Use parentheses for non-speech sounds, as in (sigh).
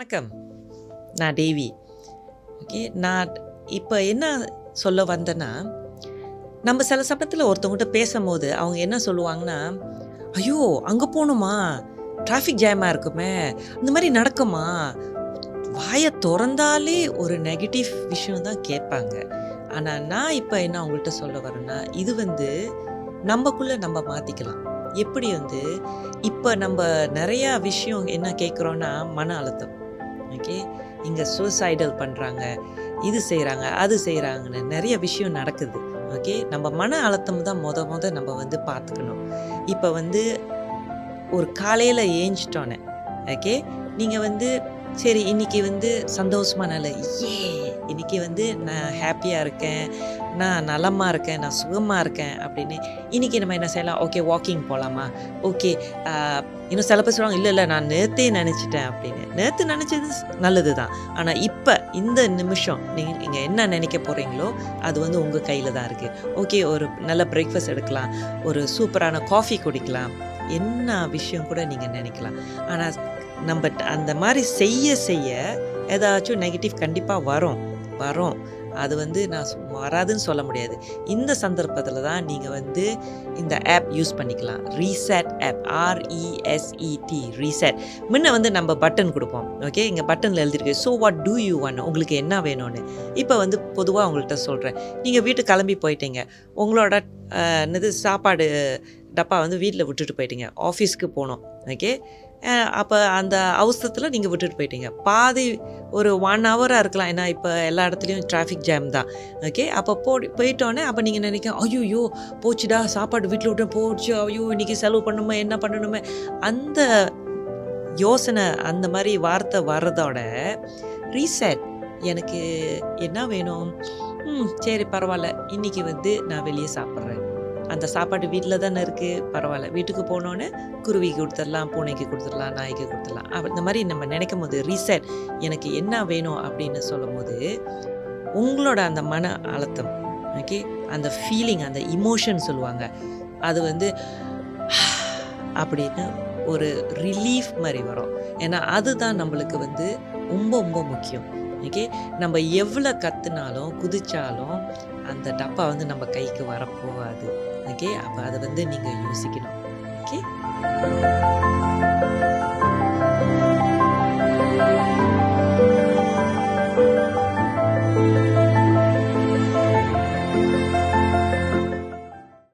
வணக்கம். நான் தேவி. ஓகே நான் இப்போ என்ன சொல்ல வந்தேன்னா நம்ம சில சமயத்தில் ஒருத்தவங்ககிட்ட பேசும்போது அவங்க என்ன சொல்லுவாங்கன்னா ஐயோ அங்கே போகணுமா? டிராஃபிக் ஜாமாக இருக்குமே. இந்த மாதிரி நடக்குமா? வாயை திறந்தாலே ஒரு நெகட்டிவ் விஷயம் தான் கேட்பாங்க. ஆனால் நான் இப்போ என்ன அவங்கள்ட்ட சொல்ல வரேன்னா இது வந்து நம்மக்குள்ளே நம்ம மாற்றிக்கலாம் எப்படி வந்து இப்போ நம்ம நிறையா விஷயம் என்ன கேட்குறோன்னா மன அழுத்தம். ஓகே இங்கே சூசைடல் பண்ணுறாங்க இது செய்கிறாங்க அது செய்கிறாங்கன்னு நிறைய விஷயம் நடக்குது. ஓகே நம்ம மன அழுத்தம் தான் மொத மொத நம்ம வந்து பார்த்துக்கணும். இப்போ வந்து ஒரு காலையில் ஏஞ்சிட்டோன்னே ஓகே நீங்கள் வந்து சரி இன்னைக்கு வந்து சந்தோஷமா நாள். ஏ இன்னைக்கு வந்து நான் ஹாப்பியாக இருக்கேன். நான் நலமாக இருக்கேன் நான் சுகமாக இருக்கேன் அப்படின்னு இன்றைக்கி நம்ம என்ன செய்யலாம்? ஓகே வாக்கிங் போகலாமா ஓகே இன்னும் சில பேர் சொல்லுவாங்க இல்லை இல்லை நான் நேற்றே நினச்சிட்டேன் அப்படின்னு. நேற்று நினச்சது நல்லது தான் ஆனால் இப்போ இந்த நிமிஷம் நீங்கள் நீங்கள் என்ன நினைக்க போகிறீங்களோ அது வந்து உங்கள் கையில் தான் இருக்குது ஓகே ஒரு நல்ல பிரேக்ஃபாஸ்ட் எடுக்கலாம் ஒரு சூப்பரான காஃபி குடிக்கலாம் என்ன விஷயம் கூட நீங்கள் நினைக்கலாம். ஆனால் நம்ம அந்த மாதிரி செய்ய செய்ய ஏதாச்சும் நெகட்டிவ் கண்டிப்பாக வரும் வரும். அது வந்து நான் வராதுன்னு சொல்ல முடியாது. இந்த சந்தர்ப்பத்தில் தான் நீங்கள் வந்து இந்த ஆப் யூஸ் பண்ணிக்கலாம். Reset app R E S E T reset முன்ன வந்து நம்ம பட்டன் கொடுப்போம். ஓகே இங்கே பட்டனில் எழுதிருக்கு so what do you want உங்களுக்கு என்ன வேணும்னு. இப்போ வந்து பொதுவாக உங்கள்கிட்ட சொல்கிறேன் நீங்கள் வீட்டுக்கு கிளம்பி போயிட்டீங்க. உங்களோட என்னது சாப்பாடு டப்பா வந்து வீட்டில் விட்டுட்டு போயிட்டீங்க. ஆஃபீஸ்க்கு போகணும் ஓகே அப்போ அந்த அவசரத்தில் நீங்கள் விட்டுட்டு போயிட்டீங்க. பாதி ஒரு ஒன் ஹவராக இருக்கலாம். ஏன்னா இப்போ எல்லா இடத்துலையும் டிராஃபிக் ஜாம் தான். ஓகே அப்போ போ போயிட்டோன்னே அப்போ நீங்கள் நினைக்க ஐயோ போச்சுடா சாப்பாடு வீட்டில் விட்டு போச்சு. ஐயோ இன்றைக்கி செலவு பண்ணணுமே என்ன பண்ணணுமே? அந்த யோசனை அந்த மாதிரி வார்த்தை வர்றதோட ரீசெட் எனக்கு என்ன வேணும்? ம் சரி பரவாயில்ல. இன்றைக்கி வந்து நான் வெளியே சாப்பிட்றேன். அந்த சாப்பாடு வீட்டில் தானே இருக்குது பரவாயில்ல. வீட்டுக்கு போனோன்னே குருவிக்கு கொடுத்துடலாம் பூனைக்கு கொடுத்துடலாம் நாய்க்கு கொடுத்துடலாம். இந்த மாதிரி நம்ம நினைக்கும் போது ரீசெட் எனக்கு என்ன வேணும் அப்படின்னு சொல்லும் போது உங்களோட அந்த மன அழுத்தம் ஓகே அந்த ஃபீலிங் அந்த இமோஷன் சொல்லுவாங்க. அது வந்து (sighs) அப்படின்னு ஒரு ரிலீஃப் மாதிரி வரும். ஏன்னா அதுதான் நம்மளுக்கு வந்து ரொம்ப ரொம்ப முக்கியம். ஓகே நம்ம எவ்வளோ கத்துனாலும் குதிச்சாலும் அந்த டப்பா வந்து நம்ம கைக்கு வரப்போகாது ஓகே அப்போ அதை வந்து நீங்கள் யோசிக்கணும். ஓகே